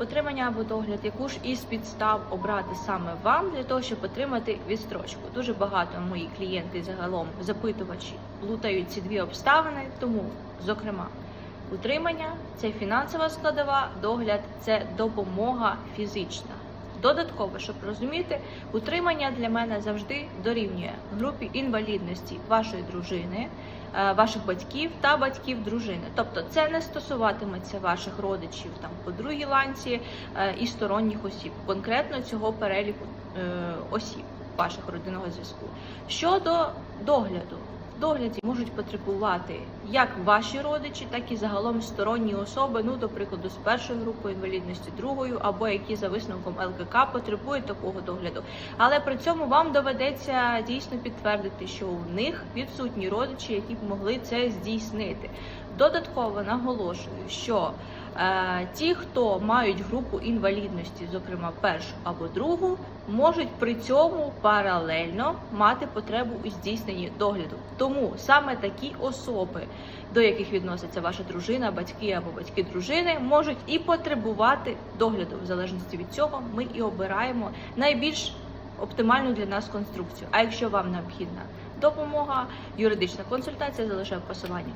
Утримання або догляд, яку ж із підстав обрати саме вам для того, щоб отримати відстрочку. Дуже багато мої клієнти загалом запитувачі плутають ці дві обставини, тому, зокрема, утримання це фінансова складова, догляд це допомога фізична. Додатково, щоб розуміти, утримання для мене завжди дорівнює групі інвалідності вашої дружини, е, ваших батьків та батьків дружини. Тобто це не стосуватиметься ваших родичів там по другій ланці е, і сторонніх осіб, конкретно цього переліку е, осіб ваших родинного зв'язку. Щодо догляду. Догляді можуть потребувати як ваші родичі, так і загалом сторонні особи, ну, до прикладу, з першою групою інвалідності, другою, або які за висновком ЛКК потребують такого догляду. Але при цьому вам доведеться дійсно підтвердити, що у них відсутні родичі, які б могли це здійснити. Додатково наголошую, що ті, хто мають групу інвалідності, зокрема першу або другу, можуть при цьому паралельно мати потребу у здійсненні догляду. Тому саме такі особи, до яких відноситься ваша дружина, батьки або батьки дружини, можуть і потребувати догляду. В залежності від цього ми і обираємо найбільш оптимальну для нас конструкцію. А якщо вам необхідна допомога, юридична консультація, залишаю посилання.